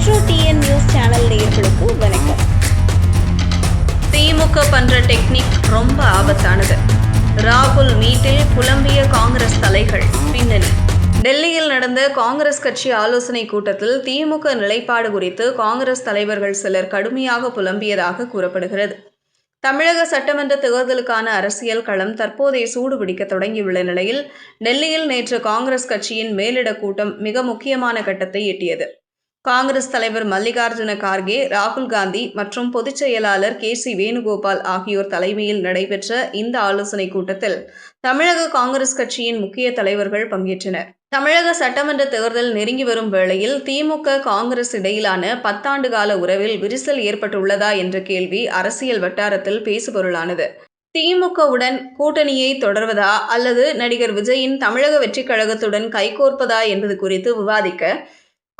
Metro TN news channel நேயர்களுக்கு வணக்கம். திமுக பண்ற டெக்னிக் ரொம்ப ஆபத்தானது. ராகுல் மீட்டில் புலம்பிய காங்கிரஸ் தலைகள் பின்னணி. டெல்லியில் நடந்த காங்கிரஸ் கட்சி ஆலோசனை கூட்டத்தில் திமுக நிலைப்பாடு குறித்து காங்கிரஸ் தலைவர்கள் சிலர் கடுமையாக புலம்பியதாக கூறப்படுகிறது. தமிழக சட்டமன்ற தேர்தலுக்கான அரசியல் களம் தற்போதைய சூடுபிடிக்க தொடங்கியுள்ள நிலையில் டெல்லியில் நேற்று காங்கிரஸ் கட்சியின் மேலிட கூட்டம் மிக முக்கியமான கட்டத்தை எட்டியது. காங்கிரஸ் தலைவர் மல்லிகார்ஜுன கார்கே ராகுல் காந்தி மற்றும் பொதுச் செயலாளர் கே சி வேணுகோபால் ஆகியோர் தலைமையில் நடைபெற்ற இந்த ஆலோசனை கூட்டத்தில் தமிழக காங்கிரஸ் கட்சியின் முக்கிய தலைவர்கள் பங்கேற்றனர். தமிழக சட்டமன்ற தேர்தல் நெருங்கி வரும் வேளையில் திமுக காங்கிரஸ் இடையிலான பத்தாண்டு கால உறவில் விரிசல் ஏற்பட்டுள்ளதா என்ற கேள்வி அரசியல் வட்டாரத்தில் பேசுபொருளானது. திமுகவுடன் கூட்டணியை தொடர்வதா அல்லது நடிகர் விஜயின் தமிழக வெற்றிக் கழகத்துடன் கைகோர்ப்பதா என்பது குறித்து விவாதிக்க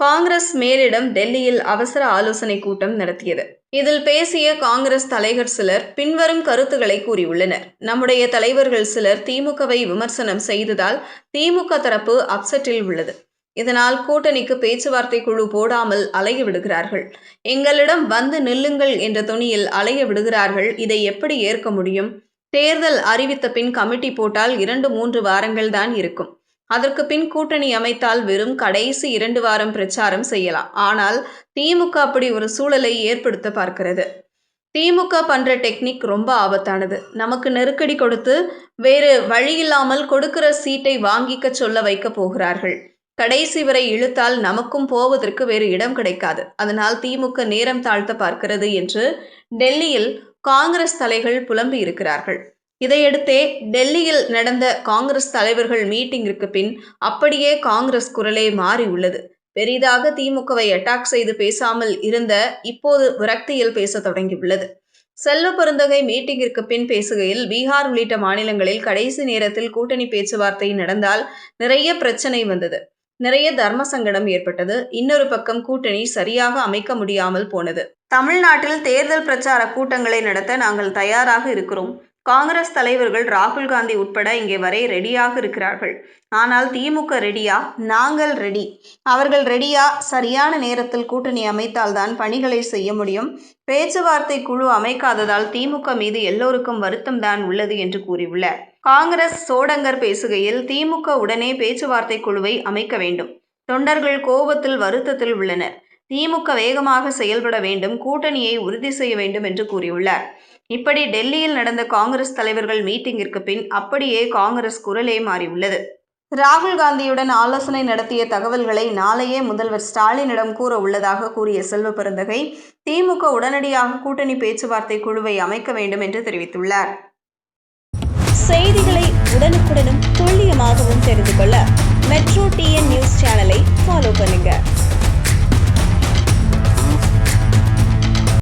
காங்கிரஸ் மேலிடம் டெல்லியில் அவசர ஆலோசனை கூட்டம் நடத்தியது. இதில் பேசிய காங்கிரஸ் தலைவர் சிலர் பின்வரும் கருத்துக்களை கூறியுள்ளனர். நம்முடைய தலைவர்கள் சிலர் திமுகவை விமர்சனம் செய்ததால் திமுக தரப்பு அப்செட்டில் உள்ளது. இதனால் கூட்டணிக்கு பேச்சுவார்த்தை குழு போடாமல் அலைய விடுகிறார்கள். எங்களிடம் வந்து நில்லுங்கள் என்ற துணியில் அலைய விடுகிறார்கள். இதை எப்படி ஏற்க முடியும்? தேர்தல் அறிவித்த பின் கமிட்டி போட்டால் இரண்டு மூன்று வாரங்கள் தான் இருக்கும். அதற்கு பின் கூட்டணி அமைத்தால் வெறும் கடைசி இரண்டு வாரம் பிரச்சாரம் செய்யலாம். ஆனால் திமுக அப்படி ஒரு சூழலை ஏற்படுத்த பார்க்கிறது. திமுக பண்ற டெக்னிக் ரொம்ப ஆபத்தானது. நமக்கு நெருக்கடி கொடுத்து வேறு வழியில்லாமல் கொடுக்கிற சீட்டை வாங்கிக்க சொல்ல வைக்க போகிறார்கள். கடைசி வரை இழுத்தால் நமக்கும் போவதற்கு வேறு இடம் கிடைக்காது. அதனால் திமுக நேரம் தாழ்த்த பார்க்கிறது என்று டெல்லியில் காங்கிரஸ் தலைகள் புலம்பி இருக்கிறார்கள் இதையடுத்தே டெல்லியில் நடந்த காங்கிரஸ் தலைவர்கள் மீட்டிங்கிற்கு பின் அப்படியே காங்கிரஸ் குரலே மாறி உள்ளது. பெரிதாக திமுகவை அட்டாக் செய்து பேசாமல் இருந்த இப்போது விரக்தியில் பேச தொடங்கியுள்ளது. செல்வ பெருந்தகை மீட்டிங்கிற்கு பின் பேசுகையில் பீகார் உள்ளிட்ட மாநிலங்களில் கடைசி நேரத்தில் கூட்டணி பேச்சுவார்த்தை நடந்தால் நிறைய பிரச்சனை வந்தது. நிறைய தர்ம சங்கடம் ஏற்பட்டது. இன்னொரு பக்கம் கூட்டணி சரியாக அமைக்க முடியாமல் போனது. தமிழ்நாட்டில் தேர்தல் பிரச்சார கூட்டங்களை நடத்த நாங்கள் தயாராக இருக்கிறோம். காங்கிரஸ் தலைவர்கள் ராகுல் காந்தி உட்பட இங்கே வரை ரெடியாக இருக்கிறார்கள். ஆனால் திமுக ரெடியா? நாங்கள் ரெடி. அவர்கள் ரெடியா? சரியான நேரத்தில் கூட்டணி அமைத்தால்தான் பணிகளை செய்ய முடியும். பேச்சுவார்த்தை குழு அமைக்காததால் திமுக மீது எல்லோருக்கும் வருத்தம் தான் உள்ளது என்று கூறியுள்ளார். காங்கிரஸ் சோடங்கர் பேசுகையில் திமுக உடனே பேச்சுவார்த்தை குழுவை அமைக்க வேண்டும். தொண்டர்கள் கோபத்தில் வருத்தத்தில் உள்ளனர். திமுக வேகமாக செயல்பட வேண்டும் கூட்டணியை உறுதி செய்ய வேண்டும் என்று கூறியுள்ளார். இப்படி டெல்லியில் நடந்த காங்கிரஸ் தலைவர்கள் மீட்டிங்கிற்கு பின் அப்படியே காங்கிரஸ் குரலே மாறியுள்ளது. ராகுல் காந்தியுடன் ஆலோசனை நடத்திய தகவல்களை நாளையே முதல்வர் ஸ்டாலினிடம் கூற உள்ளதாக கூறிய செல்வ பெருந்தகை திமுக உடனடியாக கூட்டணி பேச்சுவார்த்தை குழுவை அமைக்க வேண்டும் என்று தெரிவித்துள்ளார். செய்திகளை உடனுக்குடனும் துல்லியமாகவும் தெரிந்து கொள்ள மெட்ரோ டிஎன் நியூஸ் சேனலை ஃபாலோ பண்ணுங்கள்